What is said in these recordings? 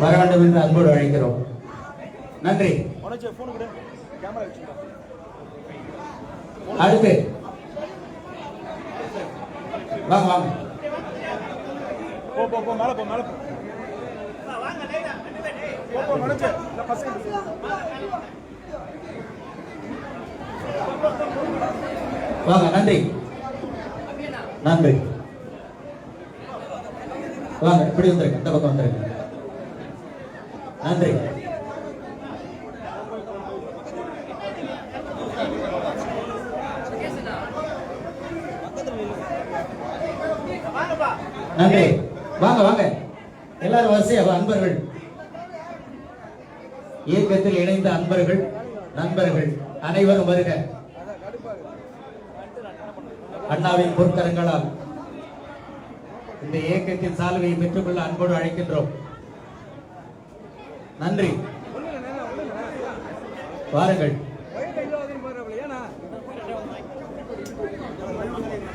வர வேண்டும் என்று அன்போடு அழைக்கிறோம். நன்றி. அடுத்து. வாங்க வாங்க வாங்க நன்றி. நன்றி. வாங்க இப்படி வந்துருங்க இந்த பக்கம் வந்துருங்க. நன்றி. நன்றி. வாங்க வாங்க. எல்லாரும் வரிசையா அன்பர்கள். இயக்கத்தில் இணைந்த அன்பர்கள் நண்பர்கள் அனைவரும் வருக. அண்ணாவின் பொற்கரங்களால் இந்த இயக்கத்தின் சால்வையை பெற்றுக்கொள்ள அன்போடு அழைக்கின்றோம். நன்றி. வாருங்கள்.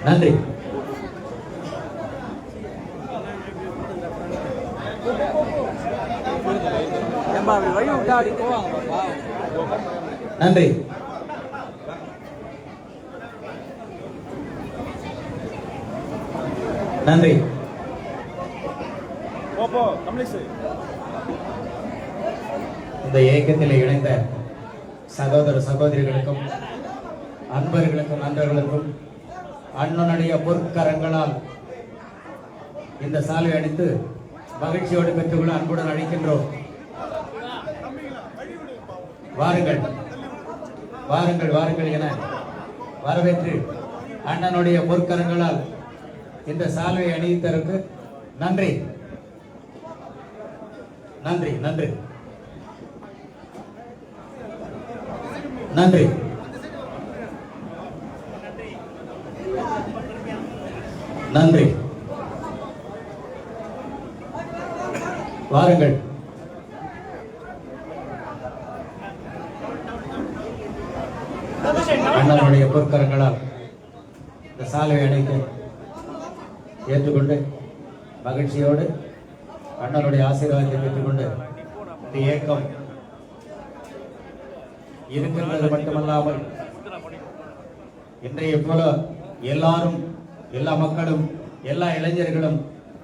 நன்றி. நன்றி. நன்றி. இந்த இயக்கத்தில் இணைந்த சகோதர சகோதரிகளுக்கும் அன்பர்களுக்கும் நண்பர்களுக்கும் அண்ணனுடைய பொற்கரங்களால் இந்த சாலை அடித்து மகிழ்ச்சியோடு பெற்றுக்கொள்ள அன்புடன் அழைக்கின்றோம். வாருங்கள். வாருங்கள் வாருங்கள் என வரவேற்று அண்ணனுடைய பொற்கரங்களால் இந்த சால்வை அணிவித்ததற்கு நன்றி. நன்றி நன்றி. நன்றி. நன்றி. வாருங்கள். அண்ணனுடைய பொற்கரங்களால் இந்த சாலையை அணைத்து ஏற்றுக்கொண்டு மகிழ்ச்சியோடு அண்ணனுடைய ஆசீர்வாதத்தை பெற்றுக்கொண்டு இந்த இயக்கம் இருக்கின்றது மட்டுமல்லாமல் இன்றைய போல எல்லாரும் எல்லா மக்களும் எல்லா இளைஞர்களும்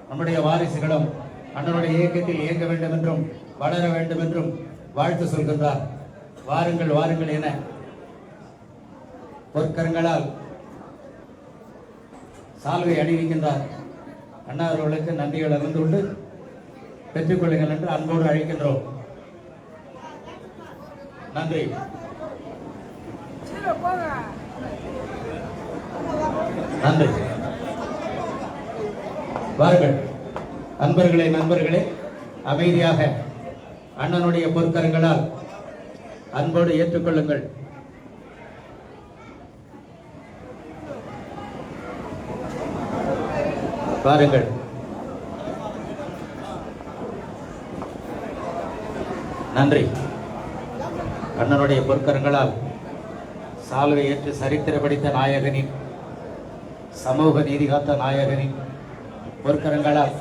நம்முடைய வாரிசுகளும் அண்ணனுடைய இயக்கத்தில் இயங்க வேண்டும் என்றும் வளர வேண்டும் என்றும் வாழ்த்து சொல்கின்றார். வாருங்கள் வாருங்கள் என பொற்கரங்களால் சால்வை அணிவிக்கின்றார். அண்ணா அவர்களுக்கு நன்றிகள் அறிந்து கொண்டு பெற்றுக்கொள்ளுங்கள் என்று அன்போடு அழைக்கின்றோம். நன்றி. நன்றி. வாருங்கள். அன்பர்களே நண்பர்களே அமைதியாக அண்ணனுடைய பொற்கரங்களால் அன்போடு ஏற்றுக்கொள்ளுங்கள். பாருங்கள். நன்றி. கண்ணனுடைய பொற்கரங்களால் சால்வை ஏற்று சரித்திர படித்த நாயகனின் சமூக நீதி காத்த நாயகனின் பொற்கரங்களால்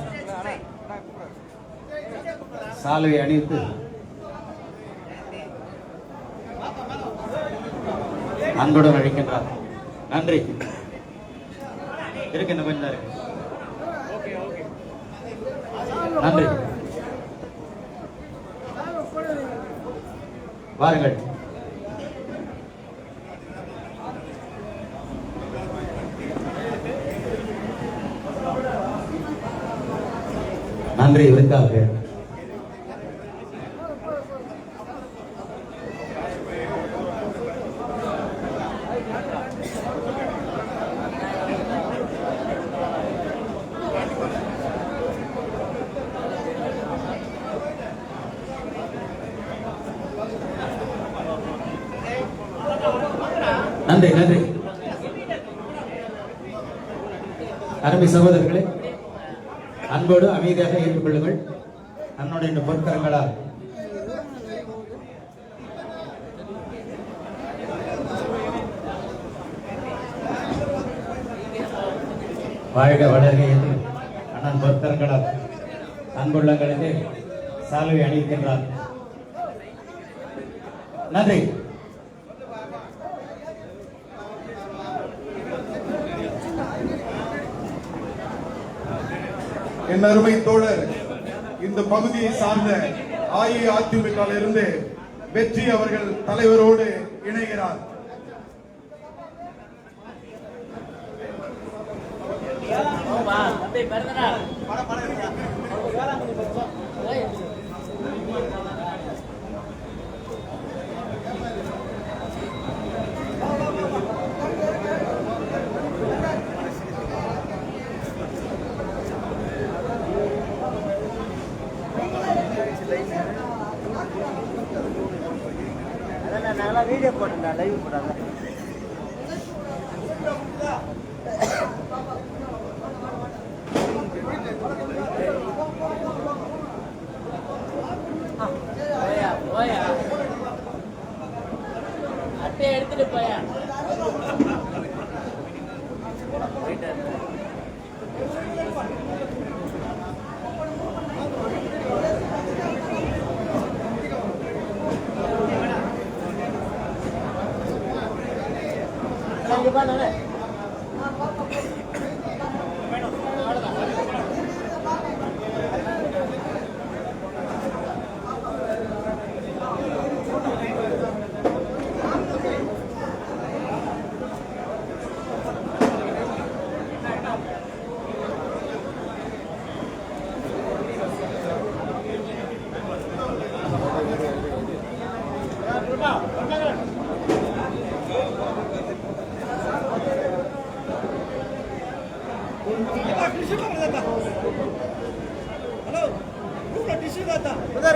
சால்வை அணிந்து அன்புடன் அழைக்கின்றார். நன்றி. இருக்கின்ற கொஞ்சம் இருக்கு. நன்றி. வாருங்கள். நன்றி விருந்தாக நன்றி நன்றி அருமை சகோதரர்களே அன்போடு அமைதியாக ஏற்றுக்கொள்ளுங்கள் அன்னோட இந்த பொற்கரங்களால். வாழ்க வளர்க என்று அண்ணன் பொற்கரங்களால் அன்புள்ளங்களுக்கு சால்வை அணிவிக்கின்றார். நன்றி. என் அருமை தோழர் இந்த பகுதியை சார்ந்த அஇஅதிமுக இருந்து வெற்றி அவர்கள் தலைவரோடு இணைகிறார். அதான் வீடியோ போட்டேன்டா லைவ் போட்டாங்க Mana.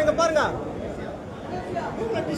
இங்க பாருங்க சந்தி